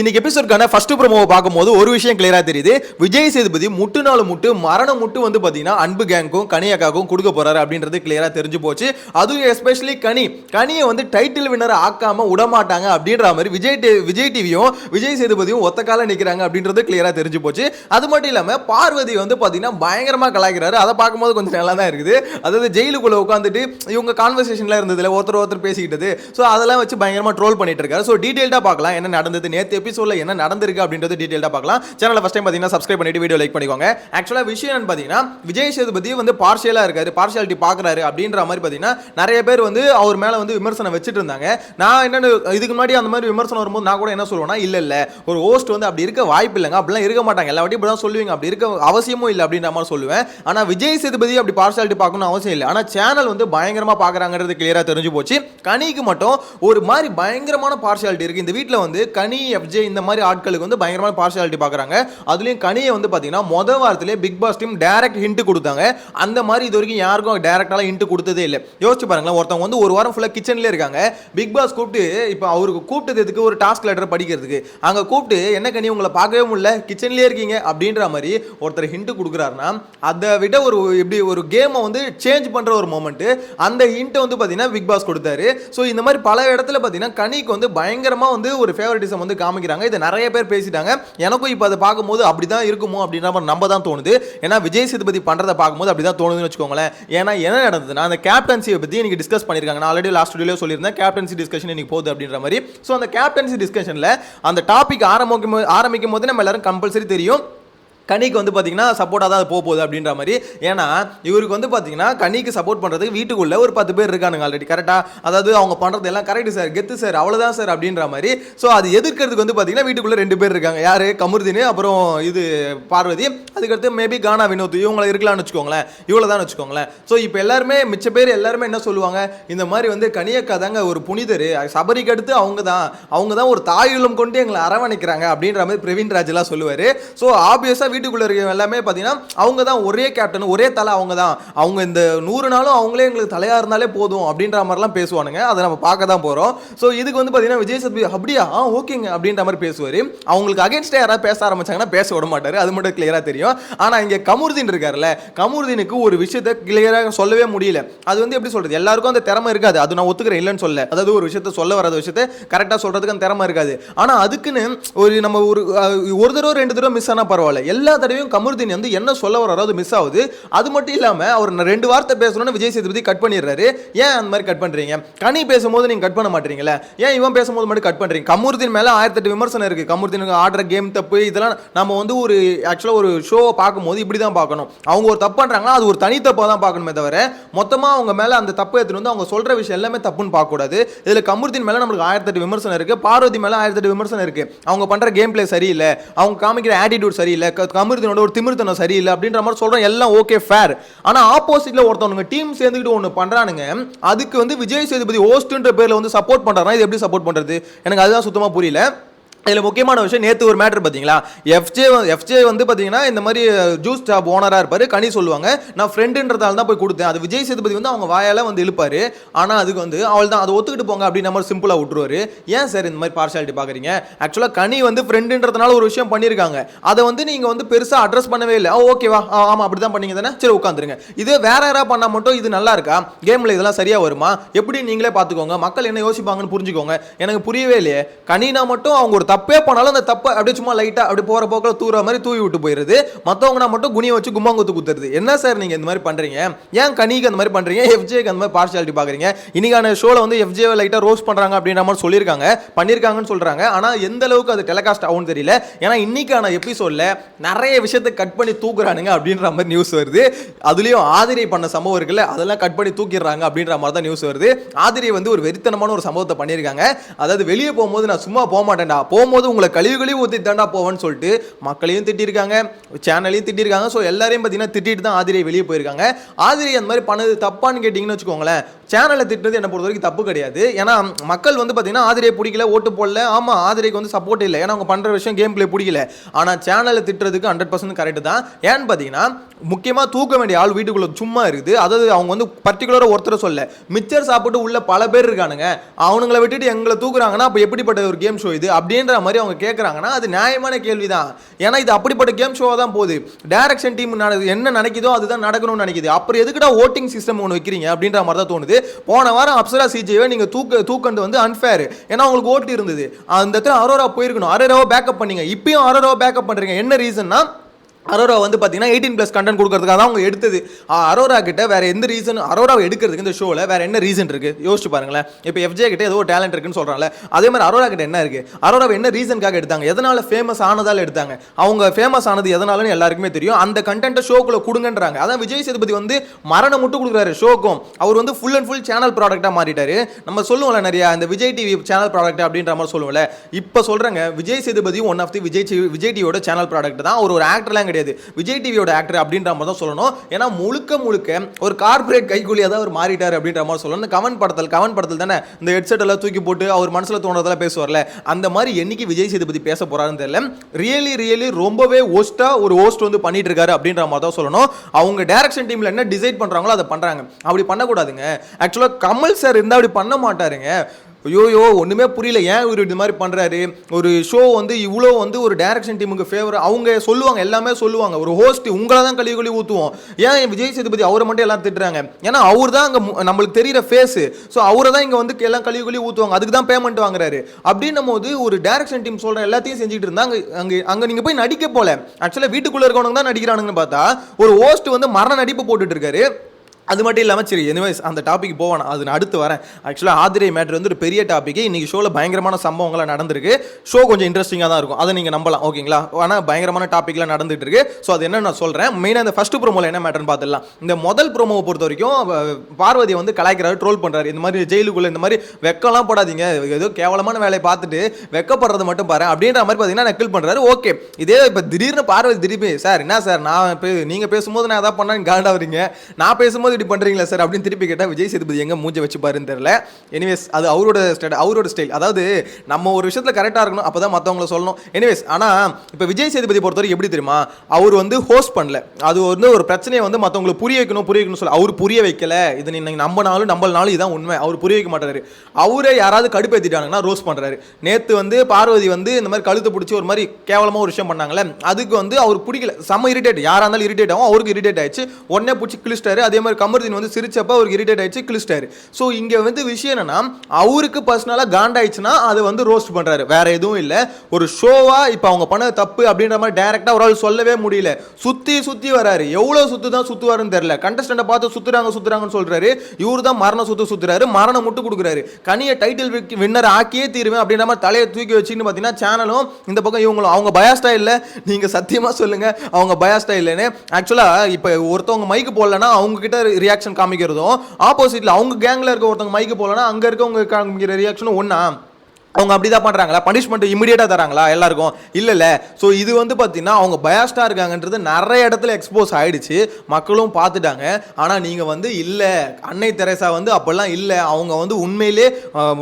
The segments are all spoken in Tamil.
இன்னைக்கு எபிசோட்கான ஃபர்ஸ்ட் ப்ரோமோவை பார்க்கும்போது ஒரு விஷயம் கிளியரா தெரியுது. விஜய் சேதுபதி முட்டு நாலு முட்டு மரண முட்டு வந்து பார்த்தீங்கன்னா அன்பு கேங்க்கும் கனியாக்காக்கும் கொடுக்க போறாரு அப்படின்றது கிளியரா தெரிஞ்சு போச்சு. அதுவும் எஸ்பெஷலி கனி. கனியை வந்து டைட்டில் வின்னர் ஆக்காம விடமாட்டாங்க அப்படின்ற மாதிரி விஜய் விஜய் டிவியும் விஜய் சேதுபதியும் ஒத்த கால நிற்கிறாங்க அப்படின்றது கிளியரா தெரிஞ்சு போச்சு. அது மட்டும் இல்லாமல் பார்வதி வந்து பார்த்தீங்கன்னா பயங்கரமாக கலாய்க்கிறாரு. அதை பார்க்கும்போது கொஞ்சம் நல்லா தான் இருக்குது. அதாவது ஜெயிலுக்குள்ள உட்காந்துட்டு இவங்க கான்வர்சேஷன்ல இருந்ததுல ஒருத்தர் ஒருத்தர் பேசிக்கிட்டது. ஸோ அதெல்லாம் வச்சு பயங்கரமாக ட்ரோல் பண்ணிட்டு இருக்காரு. ஸோ டீட்டெயில்டாக பார்க்கலாம் என்ன நடந்தது. நேற்று எபிசோட்ல என்ன நடந்திருக்கு அப்படின்றது டீடைல்டா பார்க்கலாம். சேனலை ஃபஸ்ட் டைம் பார்த்தீங்கன்னா சப்ஸ்கிரைப் பண்ணிட்டு வீடியோ லைக் பண்ணிக்கோங்க. ஆக்சுவலா விஷயம் பாத்தீங்கன்னா பார்த்தீங்கன்னா விஜய் சேதுபதி வந்து பார்ஷியலா இருக்காரு பார்ஷியாலிட்டி பார்க்கறாரு அப்படின்ற மாதிரி பார்த்தீங்கன்னா நிறைய பேர் வந்து அவர் மேல வந்து விமர்சனம் வச்சுட்டு இருந்தாங்க. நான் என்னன்னு இதுக்கு முன்னாடி அந்த மாதிரி விமர்சனம் வரும்போது நான் கூட என்ன சொல்லுவேன்னா இல்ல இல்ல ஒரு ஹோஸ்ட் வந்து அப்படி இருக்க வாய்ப்பு இல்லைங்க. அப்படிலாம் இருக்க மாட்டாங்க. எல்லா வாட்டி இப்படி தான் சொல்லுவீங்க. அப்படி இருக்க அவசியமும் இல்லை அப்படின்ற மாதிரி சொல்லுவேன். ஆனா விஜய் சேதுபதி அப்படி பார்ஷியாலிட்டி பார்க்கணும் அவசியம் இல்லை. ஆனா சேனல் வந்து பயங்கரமா பார்க்கறாங்கிறது கிளியரா தெரிஞ்சு போச்சு. கனிக்கு மட்டும் ஒரு மாதிரி பயங்கரமான பார்ஷியாலிட்டி இருக்கு. இந்த வீட்டில் வந்து கனி எஃப்ஜே இந்த மாதிரி ஆட்களுக்கு வந்து பயங்கரமான பார்ஷியாலிட்டி பார்க்குறாங்க அதுலேயும் கனியை வந்து பார்த்தீங்கன்னா மொதல் வாரத்திலே Bigg Boss team direct hint கொடுத்தாங்க. அந்த மாதிரி இது வரைக்கும் யாருக்கும் டேரக்டால ஹிண்ட் கொடுத்ததே இல்லை. யோசிச்சு பாருங்களேன் ஒருத்தவங்க வந்து ஒரு வாரம் ஃபுல்லாக கிச்சன்லேயே இருக்காங்க. பிக் பாஸ் கூப்பிட்டு இப்போ அவருக்கு கூப்பிட்டதுக்கு ஒரு டாஸ்க் லெட்டர் படிக்கிறதுக்கு. அங்கே கூப்பிட்டு என்ன கனி உங்களை பார்க்கவே முடியல? கிச்சன்லேயே இருக்கீங்க? அப்படின்ற மாதிரி ஒருத்தர் ஹிண்ட் கொடுக்குறாருன்னா அதை விட ஒரு எப்படி ஒரு கேமை வந்து சேஞ்ச் பண்ணுற ஒரு மூமெண்ட்டு அந்த ஹிண்ட்டை வந்து பார்த்தீங்கன்னா பிக் பாஸ் கொடுத்தாரு. ஸோ இந்த மாதிரி பல இடத்துல பார்த்தீங்கன்னா கனிக்கு வந்து பயங்கரமாக வந்து ஒரு ஃபேவரட்டிசம் வந்து காமிக்கிறாங்க. இதை நிறைய பேர் பேசிட்டாங்க. எனக்கும் இப்போ அதை பார்க்கும்போது அப்படி தான் இருக்குமோ அப்படின்ற மாதிரி நம்ம தான் தோணுது. ஏன்னா விஜய் சேதுபதி பண்ணுறதை பார்க்கும்போது அப்படி தான் தோணுதுன்னு வச்சுக்கோங்களேன். ஏன்னா என்ன நடந்ததுன்னா அந்த கேப்டன்சியை பற்றி இன்னைக்கு டிஸ்கஸ் பண்ணியிருக்காங்க. நான் ஆல்ரெடி லாஸ்ட் வீடியோ சொல்லியிருந்தேன். கேப்டன்சி டிஸ்கஷன் இன்றைக்கி போகுது அப்படின்ற மாதிரி. ஸோ அந்த கேப்டன்சி டிஸ்கஷனில் அந்த டாபிக் ஆரம்பிக்கும் ஆரம்பிக்கும் போது நம்ம எல்லாரும் கம்பல்சரி தெரியும். கனிக்கு வந்து பார்த்தீங்கன்னா சப்போர்ட்டாக தான் அது போக போகுது அப்படின்ற மாதிரி. ஏன்னா இவருக்கு வந்து பார்த்தீங்கன்னா கனிக்கு சப்போர்ட் பண்ணுறதுக்கு வீட்டுக்குள்ளே ஒரு பத்து பேர் இருக்கானுங்க ஆல்ரெடி கரெக்டாக அதாவது அவங்க பண்ணுறது எல்லாம் கரெக்டு சார் கெத்து சார் அவ்வளோதான் சார் அப்படின்ற மாதிரி. ஸோ அது எதிர்க்கிறதுக்கு வந்து பார்த்தீங்கன்னா வீட்டுக்குள்ளே ரெண்டு பேர் இருக்காங்க. யார்? கமருதீன் அப்புறம் இது பார்வதி. அதுக்கடுத்து மேபி கானா வினோத். இவங்களை இருக்கலாம்னு வச்சுக்கோங்களேன். இவ்வளோ தான் வச்சுக்கோங்களேன். ஸோ இப்போ எல்லாருமே மிச்ச பேர் எல்லாருமே என்ன சொல்லுவாங்க? இந்த மாதிரி வந்து கனியக்கா தாங்க ஒரு புனிதர். சபரிக்கு அடுத்து அவங்க தான் அவங்க தான் ஒரு தாயுள்ளம் கொண்டு எங்களை அரவணைக்கிறாங்க அப்படின்ற மாதிரி பிரவீன் ராஜ்லாம் சொல்லுவார். ஸோ ஆப்வியஸாக வீட்டுக்குள்ளே இருக்க எல்லாமே பார்த்தீங்கன்னா அவங்க தான் ஒரே கேப்டன் ஒரே தலை அவங்க தான். அவங்க இந்த நூறு நாளும் அவங்களே எங்களுக்கு தலையாக இருந்தாலே போதும் அப்படின்ற மாதிரிலாம் பேசுவானுங்க. அதை நம்ம பார்க்க தான் போகிறோம் ஸோ இதுக்கு வந்து பார்த்தீங்கன்னா விஜய் சேதுபதி அப்படியா? ஆ ஓகேங்க. அப்படின்ற மாதிரி பேசுவார். அவங்களுக்கு அகேன்ஸ்டாக யாராவது பேச ஆரம்பிச்சாங்கன்னா பேச விட மாட்டார். அது மட்டும் கிளியராக தெரியும். ஆனால் இங்கே கமுருதீன் இருக்கார்ல கமுருதீனுக்கு ஒரு விஷயத்தை கிளியராக சொல்லவே முடியல. அது வந்து எப்படி சொல்கிறது எல்லாருக்கும் அந்த திறமை இருக்காது. அது நான் ஒத்துக்கிறேன் இல்லைன்னு சொல்ல அதாவது ஒரு விஷயத்த சொல்ல வராத விஷயத்த கரெக்டாக சொல்கிறதுக்கு அந்த திறமை இருக்காது. ஆனால் அதுக்குன்னு ஒரு நம்ம ஒரு ஒரு தடவை ரெண்டு தடவை மிஸ் ஆனால் பரவாயில்ல. எல்லா எல்லா தடவையும் கமருதீன் வந்து என்ன சொல்ல வர அது மிஸ் ஆகுது. அது மட்டும் இல்லாமல் அவர் ரெண்டு வார்த்தை பேசணும்னு விஜய் சேதுபதி கட் பண்ணிடுறாரு. ஏன் அந்த மாதிரி கட் பண்ணுறீங்க கனி பேசும்போது நீங்கள் கட் பண்ண மாட்டீங்களே ஏன் இவன் பேசும்போது மட்டும் கட் பண்ணுறீங்க கமருதீன் மேலே ஆயிரத்தெட்டு விமர்சனம் இருக்குது கமருதீனுக்கு ஆடுற கேம் தப்பு இதெல்லாம் நம்ம வந்து ஒரு ஆக்சுவலாக ஒரு ஷோவை பார்க்கும்போது இப்படி தான் பார்க்கணும். அவங்க ஒரு தப்பு பண்ணுறாங்கன்னா அது ஒரு தனி தப்பாக தான் பார்க்கணுமே தவிர மொத்தமாக அவங்க மேலே அந்த தப்பு எடுத்துகிட்டு வந்து அவங்க சொல்கிற விஷயம் எல்லாமே தப்புன்னு பார்க்கக்கூடாது. இதில் கமருதீன் மேலே நம்மளுக்கு ஆயிரத்தெட்டு விமர்சனம் இருக்குது பார்வதி மேலே ஆயிரத்தெட்டு விமர்சனம் இருக்குது அவங்க பண்ணுற கேம் பிளே சரியில்லை. அவங்க காமிக்கிற ஆட்டிடியூட் சரியில்லை. க- கமருதீனோட ஒரு திமிர்த்தனம் சரியில்லை அப்படின்ற மாதிரி சொல்கிறோம் எல்லாம் ஓகே ஃபேர் ஆனால் ஆப்போசிட்டில் ஒருத்தவனுங்க டீம் சேர்ந்துக்கிட்டு ஒன்று பண்ணுறானுங்க அதுக்கு வந்து விஜய் சேதுபதி ஹோஸ்ட்ன்ற பேரில் வந்து சப்போர்ட் பண்ணுறாங்கன்னா இது எப்படி சப்போர்ட் பண்ணுறது எனக்கு அதுதான் சுத்தமாக புரியல. இதில் முக்கியமான விஷயம் நேற்று ஒரு மேட்ரு பார்த்தீங்களா எஃப்ஜே எஃப்ஜே வந்து பார்த்தீங்கன்னா இந்த மாதிரி ஜூஸ் ஸ்டாப் ஓனராக இருப்பார். கனி சொல்லுவாங்க நான் ஃப்ரெண்டுன்றதால தான் போய் கொடுத்தேன். அது விஜய் சேதுபதி வந்து அவங்க வாயால் வந்து இழுப்பார். ஆனால் அதுக்கு வந்து அவள் தான் அதை ஒத்துக்கிட்டு போங்க அப்படின்ற மாதிரி சிம்பிளாக விட்டுருவார். ஏன் சார் இந்த மாதிரி பார்ஷாலிட்டி பார்க்குறீங்க ஆக்சுவலாக கனி வந்து ஃப்ரெண்டுன்றதுனால ஒரு விஷயம் பண்ணியிருக்காங்க அதை வந்து நீங்கள் வந்து பெருசாக அட்ரஸ் பண்ணவே இல்லை. ஓகேவா ஆமாம் அப்படி தான் பண்ணீங்க தானே? சரி உட்காந்துருங்க. இதே வேற யாராவது பண்ணால் மட்டும் இது நல்லா இருக்கா? கேமில் இதெல்லாம் சரியாக வருமா? எப்படி நீங்களே பார்த்துக்கோங்க மக்கள் என்ன யோசிப்பாங்கன்னு புரிஞ்சுக்கோங்க. எனக்கு புரியவே இல்லையே. கனினா மட்டும் அவங்க ஒரு தப்பே பண்ணாலும் அந்த தப்பை அப்படியே சும்மா லைட்டாக அப்படி போகிற போக்கில் தூர மாதிரி தூவி விட்டு போயிடுது. மற்றவங்கனா மட்டும் குனியை வச்சு கும்பாங்குத்து குத்துறது. என்ன சார் நீங்கள் இந்த மாதிரி பண்ணுறீங்க ஏன் கனிக்கு அந்த மாதிரி பண்ணுறீங்க எஃப்ஜேக்கு அந்த மாதிரி பார்ஷாலிட்டி பார்க்குறீங்க இன்னைக்கான ஷோவில் வந்து எஃப்ஜே லைட்டாக ரோஸ் பண்ணுறாங்க அப்படின்ற மாதிரி சொல்லியிருக்காங்க. பண்ணியிருக்காங்கன்னு சொல்கிறாங்க ஆனால் எந்த அளவுக்கு அது டெலகாஸ்ட் ஆகும்னு தெரியல. ஏன்னா இன்னைக்கான எபிசோடில் நிறைய விஷயத்தை கட் பண்ணி தூக்குறானுங்க அப்படின்ற மாதிரி நியூஸ் வருது. அதுலேயும் ஆதிரை பண்ண சம்பவம் இருக்குல்ல அதெல்லாம் கட் பண்ணி தூக்கிடுறாங்க அப்படின்ற மாதிரி தான் நியூஸ் வருது. ஆதிரை வந்து ஒரு வெறித்தனமான ஒரு சம்பவத்தை பண்ணியிருக்காங்க. அதாவது வெளியே போகும்போது நான் சும்மா போக மாட்டேன்டா. போகும்போது உங்களை கழிவு கழிவு ஊற்றி தாண்டா போவேன்னு சொல்லிட்டு மக்களையும் திட்டிருக்காங்க சேனலையும் திட்டிருக்காங்க. ஸோ எல்லாரையும் பார்த்தீங்கன்னா திட்டிட்டு தான் ஆதிரை வெளியே போயிருக்காங்க. ஆதிரை அந்த மாதிரி பண்ணது தப்பான்னு கேட்டிங்கன்னு வச்சுக்கோங்களேன் சேனலை திட்டுறது என்னை பொறுத்த வரைக்கும் தப்பு கிடையாது. ஏன்னா மக்கள் வந்து பார்த்தீங்கன்னா ஆதிரையை பிடிக்கல ஓட்டு போடல. ஆமாம் ஆதிரைக்கு வந்து சப்போர்ட் இல்லை. ஏன்னா அவங்க பண்ணுற விஷயம் கேம் பிளே பிடிக்கல. ஆனால் சேனலை திட்டுறதுக்கு ஹண்ட்ரட் பர்சன்ட் கரெக்ட் தான். ஏன்னு பார்த்தீங்கன்னா முக்கியமாக தூக்க வேண்டிய ஆள் வீட்டுக்குள்ள சும்மா இருக்குது. அதாவது அவங்க வந்து பர்டிகுலராக ஒருத்தரை சொல்ல மிச்சர் சாப்பிட்டு உள்ள பல பேர் இருக்கானுங்க. அவனுங்களை விட்டுட்டு எங்களை தூக்குறாங்கன்னா அப்போ எப்படிப்பட்ட ஒரு கேம் ஷோ இது? அப்படின்ற கேட்குற மாதிரி அவங்க கேட்குறாங்கன்னா அது நியாயமான கேள்வி தான் ஏன்னா இது அப்படிப்பட்ட கேம் ஷோவாக தான் போகுது. டைரக்ஷன் டீம் என்ன நினைக்குதோ அதுதான் நடக்கணும்னு நினைக்குது. அப்புறம் எதுக்குடா ஓட்டிங் சிஸ்டம் ஒன்று வைக்கிறீங்க அப்படின்ற மாதிரி தான் தோணுது. போன வாரம் அப்சரா சிஜேவை நீங்கள் தூக்க தூக்கண்டு வந்து அன்ஃபேர் ஏன்னா உங்களுக்கு ஓட்டு இருந்தது. அந்த இடத்துல அரோரா போயிருக்கணும். அரோராவை பேக்கப் பண்ணீங்க. இப்பயும் அரோராவை பேக்கப் பண்ணுறீங்க என்ன ரீசன்னா அரோரா வந்து பார்த்தீங்கன்னா எயிட்டீன் ப்ளஸ் கண்டென்ட் கொடுக்கறதுக்காக தான் அவங்க எடுத்தது. அரோரா கிட்ட வேற எந்த ரீசன் அரோராவை எடுக்கிறதுக்கு இந்த ஷோவில் வேற என்ன ரீசன் இருக்கு? யோசிச்சு பாருங்களேன். இப்போ எஃப்ஜே கிட்ட ஏதோ ஒரு டேலண்ட் இருக்குன்னு சொல்றாங்கல்ல அதே மாதிரி அரோரா கிட்ட என்ன இருக்கு? அரோராவை என்ன ரீசனுக்காக எடுத்தாங்க? எதனால ஃபேமஸ் ஆனதால எடுத்தாங்க? அவங்க ஃபேமஸ் ஆனது எதனாலன்னு எல்லாருக்குமே தெரியும். அந்த கண்டென்ட்டை ஷோக்குள்ள கொடுங்கன்றாங்க. அதான் விஜய் சேதுபதி வந்து மரணம் மட்டும் கொடுக்குறாரு ஷோக்கும் அவர் வந்து ஃபுல் அண்ட் ஃபுல் சேனல் ப்ராடக்டாக மாறிட்டாரு. நம்ம சொல்லுவோம்ல நிறைய இந்த விஜய் டிவி சேனல் ப்ராடக்ட் அப்படின்ற மாதிரி சொல்லுவோம்ல. இப்போ சொல்கிறாங்க Vijay Sethupathi one of the Vijay Vijay டிவியோட சேனல் ப்ராடக்ட் தான். அவர் ஒரு ஆக்டர்லாம் கிடையாது. விஜய் டிவியோட ஆக்டர் அப்படின்ற மாதிரி தான் சொல்லணும். ஏன்னா முழுக்க முழுக்க ஒரு கார்ப்பரேட் கைகூலியாக தான் அவர் மாறிட்டார் அப்படின்ற மாதிரி சொல்லணும் இந்த கவன் படத்தில் கவன் படத்தில் தானே இந்த ஹெட்செட் எல்லாம் தூக்கி போட்டு அவர் மனசில் தோணுறதெல்லாம் பேசுவார்ல. அந்த மாதிரி என்னைக்கு விஜய் சேதுபதி பேச போகிறாருன்னு தெரியல. ரியலி ரியலி ரொம்பவே ஒஸ்ட்டாக ஒரு ஹோஸ்ட் வந்து பண்ணிட்டு இருக்காரு அப்படின்ற மாதிரி தான் சொல்லணும். அவங்க டேரக்ஷன் டீமில் என்ன டிசைட் பண்ணுறாங்களோ அதை பண்ணுறாங்க அப்படி பண்ணக்கூடாதுங்க. ஆக்சுவலாக கமல் சார் இருந்தால் அப்படி பண்ண மாட்டாருங்க. ஐயோயோ ஒன்றுமே புரியல. ஏன் இவர் இது மாதிரி பண்ணுறாரு ஒரு ஷோ வந்து இவ்வளோ வந்து ஒரு டைரக்ஷன் டீமுக்கு ஃபேவர் அவங்க சொல்லுவாங்க எல்லாமே சொல்லுவாங்க. ஒரு ஹோஸ்ட் உங்களை தான் கழுவி கழுவி ஊற்றுவோம் ஏன் விஜய் சேதுபதி அவரை மட்டும் எல்லாம் திட்டுறாங்க? ஏன்னா அவர் தான் அங்கே நம்மளுக்கு தெரிகிற ஃபேஸு ஸோ அவரை தான் இங்கே வந்து எல்லாம் கழுவி கழுவி ஊற்றுவாங்க அதுக்கு தான் பேமெண்ட் வாங்குறாரு. அப்படின்னும் போது ஒரு டைரக்ஷன் டீம் சொல்கிற எல்லாத்தையும் செஞ்சுட்டு இருந்தாங்க அங்கே அங்கே அங்கே நீங்கள் போய் நடிக்க போல. ஆக்சுவலாக வீட்டுக்குள்ளே இருக்கவனுங்க தான் நடிக்கிறானுங்கன்னு பார்த்தா ஒரு ஹோஸ்ட் வந்து மரண நடிப்பு போட்டுட்டு இருக்காரு. அது மட்டும் இல்லாமல் சரி எனிவேஸ் அந்த டாபிக் போவேன் அது நான் அடுத்து வரேன். ஆக்சுவலாக ஆதிரை மேட்ரு வந்து ஒரு பெரிய டாபிக் இன்றைக்கி ஷோவில் பயங்கரமான சம்பவங்கள்லாம் நடந்திருக்கு. ஷோ கொஞ்சம் இன்ட்ரெஸ்டிங்காக தான் இருக்கும். அதை நீங்கள் நம்பலாம் ஓகேங்களா? ஆனால் பயங்கரமான டாப்பிக்லாம் நடந்துட்டு இருக்கு. ஸோ அது என்ன நான் சொல்கிறேன் மெயினாக இந்த ஃபர்ஸ்ட் ப்ரோமோவில் என்ன மேட்டர்னு பார்த்துடலாம் இந்த முதல் ப்ரோமோவை பொறுத்த வரைக்கும் பார்வதியை வந்து கலாய்க்கிறாரு ட்ரோல் பண்ணுறாரு இந்த மாதிரி ஜெயிலுக்குள்ளே இந்த மாதிரி வெக்கம்லாம் போடாதீங்க. ஏதோ கேவலமான வேலையை பார்த்துட்டு வெக்கப்படுறது மட்டும் பாரு. அப்படின்ற மாதிரி பார்த்தீங்கன்னா நக்கில் பண்ணுறாரு ஓகே இதே இப்போ திடீர்னு பார்வதி திருப்பி சார் என்ன சார்? நான் இப்போ நீங்கள் பேசும்போது நான் எதாவது பண்ணா காண்டா வரீங்க நான் பேசும்போது இப்படி பண்ணுறீங்களா சார் அப்படின்னு திருப்பி கேட்டால் விஜய் சேதுபதி எங்கே மூஞ்ச வச்சு பாருன்னு தெரியல. எனிவேஸ் அது அவரோட ஸ்டைல் அவரோட ஸ்டைல் அதாவது நம்ம ஒரு விஷயத்தில் கரெக்டாக இருக்கணும் அப்போ தான் மற்றவங்கள சொல்லணும். எனிவேஸ் ஆனால் இப்போ விஜய் சேதுபதி பொறுத்தவரைக்கும் எப்படி தெரியுமா? அவர் வந்து ஹோஸ்ட் பண்ணல. அது வந்து ஒரு பிரச்சனையை வந்து மற்றவங்களுக்கு புரிய வைக்கணும் புரிய வைக்கணும் சொல்ல அவர் புரிய வைக்கல. இது நீங்கள் நம்பினாலும் நம்பலனாலும் இதான் உண்மை. அவர் புரிய வைக்க மாட்டாரு அவரே யாராவது கடுப்பேற்றிட்டாங்கன்னா ரோஸ் பண்ணுறாரு நேற்று வந்து பார்வதி வந்து இந்த மாதிரி கழுத்தை பிடிச்சி ஒரு மாதிரி கேவலமாக ஒரு விஷயம் பண்ணாங்களே அதுக்கு வந்து அவர் பிடிக்கல. செம்ம இரிட்டேட் யாராக இருந்தாலும் இரிட்டேட் ஆகும். அவருக்கு இரிட்டேட் ஆயிடுச்சு. உடனே பிடிச்சி கிழிச்சிட்டாரு. அதே மாதிரி கமருதீன் வந்து சிரிச்சப்ப அவருக்கு இரிட்டேட் ஆயிடுச்சு கிழிச்சிட்டாரு. ஸோ இங்கே வந்து விஷயம் என்னன்னா அவருக்கு பர்சனலாக காண்டாயிடுச்சுன்னா அதை வந்து ரோஸ்ட் பண்ணுறாரு வேற எதுவும் இல்லை. ஒரு ஷோவாக இப்போ அவங்க பண்ண தப்பு அப்படின்ற மாதிரி டேரெக்டாக ஒரு ஆள் சொல்லவே முடியல. சுற்றி சுற்றி வராரு. எவ்வளோ சுத்து தான் சுற்றுவாருன்னு தெரியல. கண்டஸ்டண்ட்டை பார்த்து சுற்றுறாங்க சுற்றுறாங்கன்னு சொல்கிறாரு இவரு தான் மரண சுத்து சுற்றுறாரு மரணம் முட்டு கொடுக்குறாரு. கனியை டைட்டில் வின்னர் ஆக்கியே தீருவேன் அப்படின்ற மாதிரி தலையை தூக்கி வச்சுன்னு பார்த்தீங்கன்னா சேனலும் இந்த பக்கம் இவங்களும் அவங்க பயாஸ்டா இல்லை. நீங்கள் சத்தியமாக சொல்லுங்கள் அவங்க பயாஸ்டா இல்லைன்னு. ஆக்சுவலாக இப்போ ஒருத்தவங்க மைக்கு போடலன்னா அவங்க கிட்ட ரியாக்ஷன் காமிக்கிறதும். ஆப்போசிட்ல அவங்க கேங்ல இருக்க ஒருத்தவங்க மைக்கு போகலன்னா அங்க இருக்கவங்க காமிக்கிற ரியாக்ஷனும் ஒன்றா அவங்க அப்படி தான் பண்ணுறாங்களா பனிஷ்மெண்ட் இமிடியேட்டாக தராங்களா எல்லாருக்கும்? இல்லை இல்லை ஸோ இது வந்து பார்த்தீங்கன்னா அவங்க பயாஸ்டாக இருக்காங்கன்றது நிறைய இடத்துல எக்ஸ்போஸ் ஆகிடுச்சு மக்களும் பார்த்துட்டாங்க. ஆனால் நீங்கள் வந்து இல்லை. அன்னை தெரசா வந்து அப்போல்லாம் இல்லை. அவங்க வந்து உண்மையிலே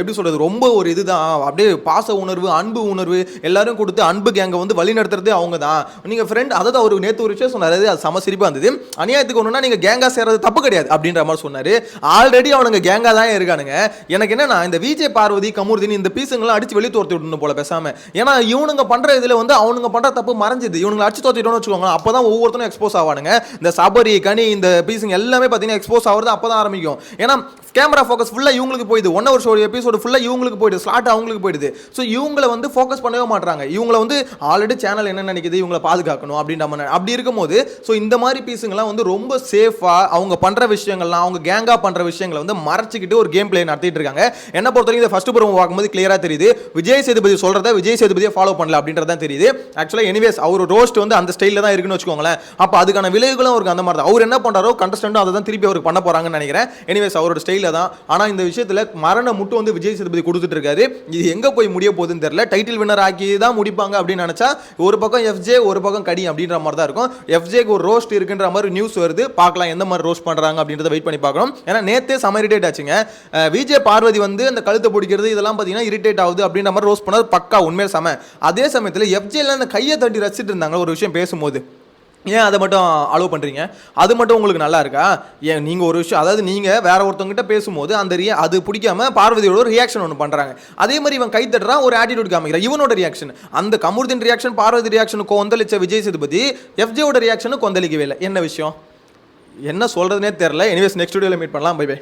எப்படி சொல்கிறது ரொம்ப ஒரு இதுதான். அப்படியே பாச உணர்வு அன்பு உணர்வு எல்லாரும் கொடுத்து அன்பு கேங்கை வந்து வழி நடத்துறது அவங்க தான் நீங்கள் ஃப்ரெண்ட் அதாவது அவர் நேற்று ஒரு விஷயம் சொன்னார். அது சம சிரிப்பாக இருந்தது. அநியாயத்துக்கு ஒன்றுனா நீங்கள் கேங்கா சேர்றது தப்பு கிடையாது அப்படின்ற மாதிரி சொன்னார். ஆல்ரெடி அவனுங்க கேங்கா தான் இருக்கானுங்க. எனக்கு என்னன்னா இந்த விஜய் பார்வதி கமூர்தின் இந்த பீஸ் பீஸுங்களாம் அடிச்சு வெளியே தோர்த்து விடணும் போல பேசாம. ஏன்னா இவனுங்க பண்ற இதுல வந்து அவனுங்க பண்ற தப்பு மறைஞ்சது. இவனுங்க அடிச்சு தோத்திட்டோம்னு வச்சுக்கோங்க அப்பதான் ஒவ்வொருத்தரும் எக்ஸ்போஸ் ஆவானுங்க. இந்த சபரி கனி இந்த பீஸுங்க எல்லாமே பார்த்தீங்கன்னா எக்ஸ்போஸ் ஆகிறது அப்பதான் ஆரம்பிக்கும். ஏன்னா கேமரா ஃபோக்கஸ் ஃபுல்லாக இவங்களுக்கு போயிடுது. ஒன் ஹவர் ஷோ எபிசோடு ஃபுல்லாக இவங்களுக்கு போயிடுது. ஸ்லாட் அவங்களுக்கு போயிடுது. ஸோ இவங்களை வந்து ஃபோக்கஸ் பண்ணவே மாட்டாங்க இவங்களை வந்து ஆல்ரெடி சேனல் என்ன நினைக்குது? இவங்களை பாதுகாக்கணும் அப்படின்ற மாதிரி. அப்படி இருக்கும்போது ஸோ இந்த மாதிரி பீஸுங்கெல்லாம் வந்து ரொம்ப சேஃபாக அவங்க பண்ணுற விஷயங்கள்லாம் அவங்க கேங்காக பண்ணுற விஷயங்களை வந்து மறைச்சிக்கிட்டு ஒரு கேம் பிளே நடத்திட்டு இருக்காங்க. என்ன பொறுத்த வரைக்கும் இந்த ஃபர்ஸ்ட் ப்ரோமோ பார்க்கும்போது கிளியராக தெரியுது. விஜய் சேதுபதி சொல்கிறத விஜய் சேதுபதியை ஃபாலோ பண்ணல அப்படின்றது தான் தெரியுது. ஆக்சுவலாக எனிவேஸ் அவர் ரோஸ்ட் வந்து அந்த ஸ்டைலில் தான் இருக்குன்னு வச்சுக்கோங்களேன். அப்போ அதுக்கான விளைவுகளும் அவருக்கு அந்த மாதிரி தான். அவர் என்ன பண்ணுறாரோ கண்டஸ்டண்ட்டும் அதை தான் திருப்பி அவருக்கு பண்ண போகிறாங்கன்னு நினைக்கிறேன். எனிவேஸ் அவரோட ஸ்டைல் கடைசியில் தான். ஆனால் இந்த விஷயத்தில் மரண முட்டு வந்து விஜய் சேதுபதி கொடுத்துட்டு இருக்காரு இது எங்கே போய் முடிய போகுதுன்னு தெரியல. டைட்டில் வின்னர் ஆக்கி தான் முடிப்பாங்க அப்படின்னு நினச்சா ஒரு பக்கம் எஃப்ஜே ஒரு பக்கம் கடி அப்படின்ற மாதிரி தான் இருக்கும். எஃப்ஜேக்கு ஒரு ரோஸ்ட் இருக்குன்ற மாதிரி நியூஸ் வருது. பார்க்கலாம் எந்த மாதிரி ரோஸ்ட் பண்ணுறாங்க அப்படின்றத வெயிட் பண்ணி பார்க்கணும். ஏன்னா நேற்றே செம இரிட்டேட் ஆச்சுங்க. விஜே விஜய் பார்வதி வந்து அந்த கழுத்தை பிடிக்கிறது இதெல்லாம் பார்த்தீங்கன்னா இரிட்டேட் ஆகுது அப்படின்ற மாதிரி ரோஸ்ட் பண்ணது பக்கா உண்மையில் செம. அதே சமயத்தில் எஃப்ஜேல அந்த கையை தட்டி ரசிச்சிட்டு இருந்தாங்க ஒரு விஷயம் பேசும்போது. ஏன் அதை மட்டும் அலோவ் பண்ணுறீங்க அது மட்டும் உங்களுக்கு நல்லா இருக்கா? ஏன் நீங்கள் ஒரு விஷயம் அதாவது நீங்கள் வேற ஒருத்தவங்ககிட்ட பேசும்போது அந்த ரியா அது பிடிக்காம பார்வதியோட ஒரு ரியாக்ஷன் ஒன்று பண்ணுறாங்க அதே மாதிரி இவன் கை தட்டுறான் ஒரு ஆட்டிடியூட் காமிக்கிறான். இவனோட ரியாக்ஷன் அந்த கமுருதின் ரியாக்ஷன் பார்வதி ரியாக்ஷனுக்கு கொந்தளிச்ச விஜய் சேதுபதி எஃப்ஜேவோட ரியாக்ஷனுக்கு கொந்தளிக்கவே இல்லை. என்ன விஷயம்? என்ன சொல்கிறதுனே தெரில எனிவேஸ் நெக்ஸ்ட் வீடியோவில் மீட் பண்ணலாம். Bye bye